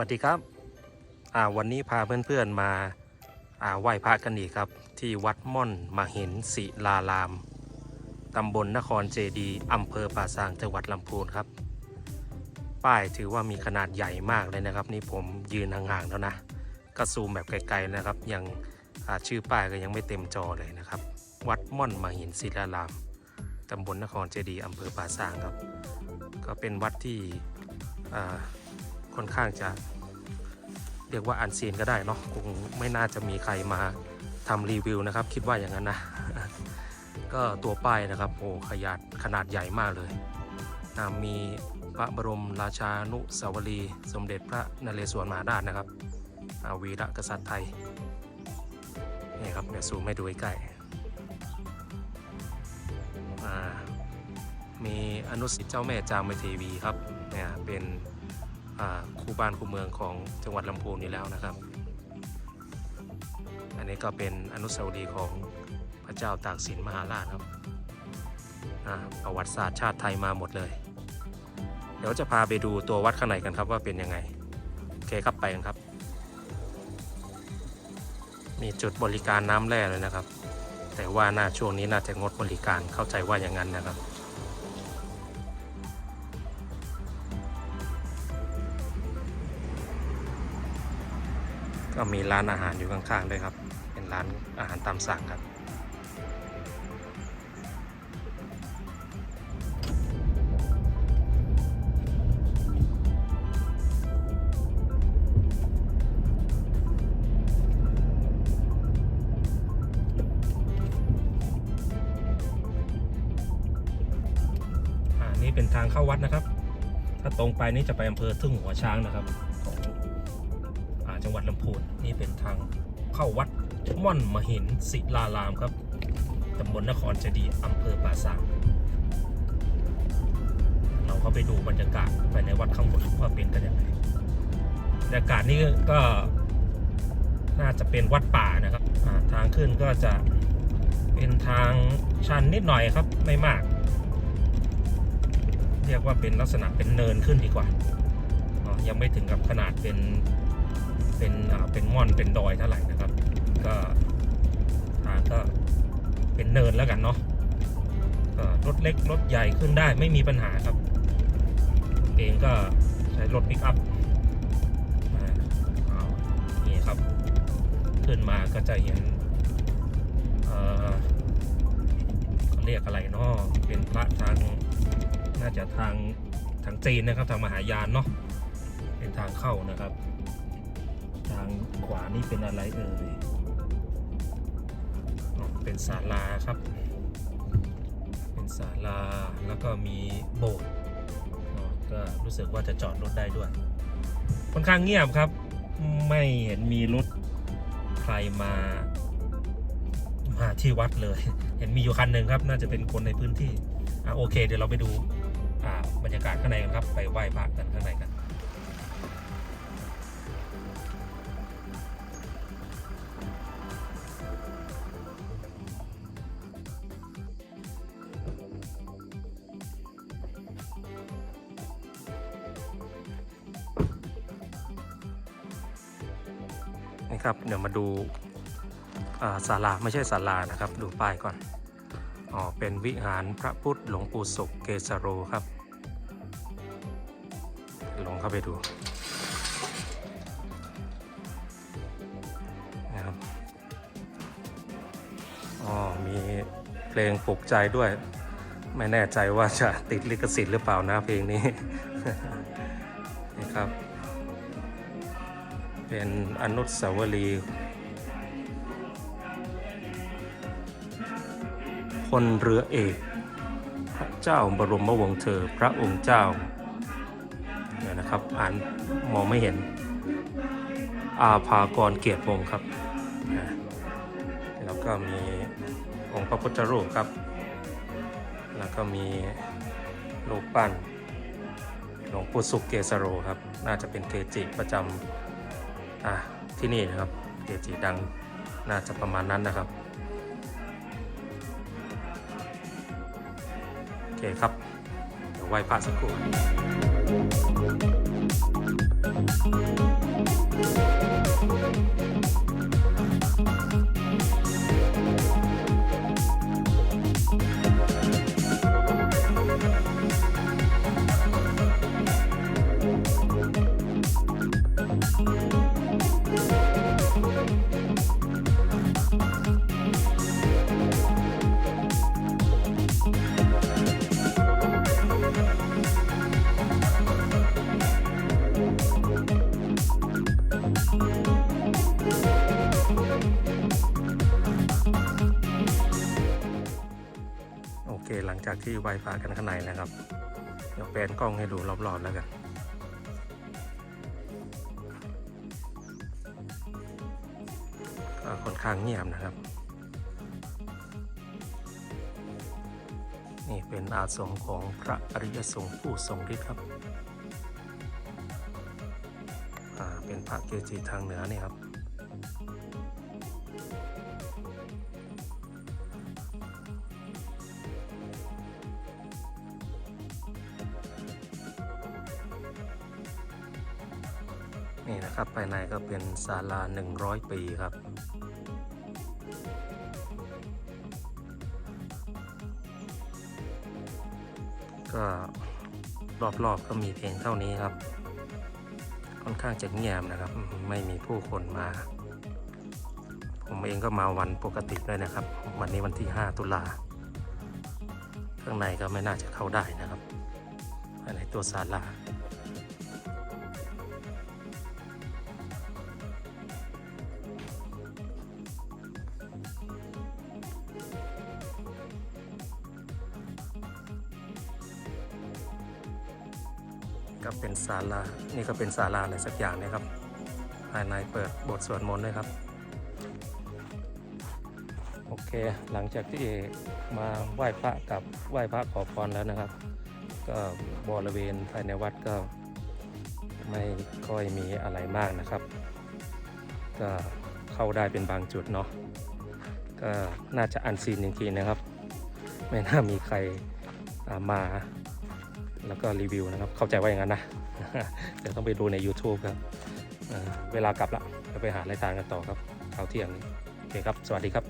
วัสดีครับอ่าวันนี้พาเพื่อนๆมาอ่าไหว้พระกันอีกครับ ที่วัดม่อนมหินศิลารามตำบลนครเจดีอำเภอป่าซางจังหวัดลำพูนครับ ป้ายถือว่ามีขนาดใหญ่มากเลยนะครับ นี่ผมยืนห่างๆแล้วนะก็ซูมแบบไกลๆนะครับ ยังชื่อป้ายก็ยังไม่เต็มจอเลยนะครับ วัดม่อนมหินศิลารามตำบลนครเจดีอำเภอป่าซางครับ ก็เป็นวัดที่อ่า ค่อนข้างจะเรียกว่าอันเซียนก็ได้เนาะคงไม่น่าจะมีใครมาทำรีวิวนะครับ คิดว่าอย่างนั้นนะ ก็ตัวป้ายนะครับโอ้ขยาดขนาดใหญ่มากเลยอ่ามีพระบรมราชานุสาวรีย์สมเด็จพระนเรศวรมหาราชนะครับอวีระกษัตริย์ไทยนี่ครับเดี๋ยวซูมให้ดูใกล้ๆมีอนุสิทธิ์เจ้าแม่จามเทวีครับเนี่ยเป็น คู่บ้านคู่เมืองของจังหวัดลำพูนอยู่แล้วนะครับ อันนี้ก็เป็นอนุสาวรีย์ของพระเจ้าตากสินมหาราชครับอ่าประวัติศาสตร์ชาติไทยมาหมดเลย เดี๋ยวจะพาไปดูตัววัดข้างในกันครับว่าเป็นยังไง โอเคครับไปกันครับ มีจุดบริการน้ำแร่เลยนะครับ แต่ว่าหน้าช่วงนี้น่าจะงดบริการเข้าใจว่าอย่างนั้นนะครับ ก็มีร้านอาหารอยู่ข้างๆด้วยครับ เป็นร้านอาหารตามสั่งครับอ่านี่เป็นทางเข้าวัดนะครับ ถ้าตรงไปนี่จะไปอำเภอทุ่งหัวช้างนะครับ วัดลำพูนนี่เป็นทางเข้าวัดม่อนมหินศิลารามครับตำบลนครเจดีอำเภอป่าซางเราเข้าไปดูบรรยากาศภายในวัดข้างบนว่าเป็นกันยังไงบรรยากาศนี่ก็น่าจะเป็นวัดป่านะครับาทางขึ้นก็จะเป็นทางชันนิดหน่อยครับไม่มาก เรียกว่าเป็นลักษณะเป็นเนินขึ้นดีกว่าอ่ายังไม่ถึงกับขนาดเป็น เป็นเป็นม่อนเป็นดอยเท่าไหร่นะครับ ก็ทางก็เป็นเนินแล้วกันเนาะรถเล็กรถใหญ่ขึ้นได้ไม่มีปัญหาครับเองก็ใช้รถปิกอัพนี่ครับ ขึ้นมาก็จะเห็นเขาเรียกอะไรเนาะเป็นพระทางน่าจะทางทางจีนนะครับทางมหายานเนาะเป็นทางเข้านะครับางขวานี่เป็นอะไรเอ่ยเป็นศาลาครับ เป็นศาลาแล้วก็มีโบสถ์ก็รู้สึกว่าจะจอดรถได้ด้วย ค่อนข้างเงียบครับ ไม่เห็นมีรถใครมามาที่วัดเลย เห็นมีอยู่คันหนึ่งครับ น่าจะเป็นคนในพื้นที่อะโอเค เดี๋ยวเราไปดูอ่าบรรยากาศข้างในกันครับ ไปไหว้พระกันข้างในกัน ครับ เดี๋ยวมาดูศาลาไม่ใช่ศาลานะครับ ดูป้ายก่อนอ๋อเป็นวิหารพระพุทธหลวงปู่สุขเกสโรครับลองเข้าไปดูนะครับอ๋อมีเพลงปลุกใจด้วย ไม่แน่ใจว่าจะติดลิขสิทธิ์หรือเปล่านะเพลงนี้นี่ครับ เป็นอนุสาวรีย์พลเรือเอก พระเจ้าบรมวงศ์เธอพระองค์เจ้าเนี่ยนะครับอ่านมองไม่เห็น อาภากรเกียรติวงศ์ครับ แล้วก็มีองค์พระพุทธรูปครับ แล้วก็มีรูปปั้นหลวงปู่สุขเกสโรครับ น่าจะเป็นเกจิประจำ อะที่นี่นะครับเกจิดังน่าจะประมาณนั้นนะครับโอเคครับเดี๋ยวไหว้พระสักครู่ เคหลังจากที่ไหว้พระกันข้างในนะครับ เดี๋ยวแปลนกล้องให้ดูรอบๆแล้วกันก็ค่อนข้างเงียบนะครับ นี่เป็นอาสมของพระอริยสงฆ์ผู้ทรงฤทธิ์ครับเป็นพระเกจิทางเหนือนี่ครับ นี่นะครับภายในก็เป็นศาลา 100 ปีครับ ก็รอบๆก็มีเพียงเท่านี้ครับ ค่อนข้างจะเงียบนะครับ ไม่มีผู้คนมา ผมเองก็มาวันปกติด้วยนะครับ วันนี้วันที่ 5 ตุลาข้างในก็ไม่น่าจะเข้าได้นะครับภายในตัวศาลา ก็เป็นศาลา นี่ก็เป็นศาลาอะไรสักอย่างนะครับ ภายในเปิดบทสวดมนต์ด้วยครับ โอเค หลังจากที่มาไหว้พระกับไหว้พระขอพรแล้วนะครับ ก็บริเวณภายในวัดก็ไม่ค่อยมีอะไรมากนะครับ ก็เข้าได้เป็นบางจุดเนาะ ก็น่าจะอันซีนจริงๆนะครับ ไม่น่ามีใครมา แล้วก็รีวิวนะครับ เข้าใจว่าอย่างนั้นนะ เดี๋ยวต้องไปดูใน YouTube ครับเวลากลับละไปหาอะไรทานกันต่อครับเท่าเที่ยงโอเคครับ สวัสดีครับ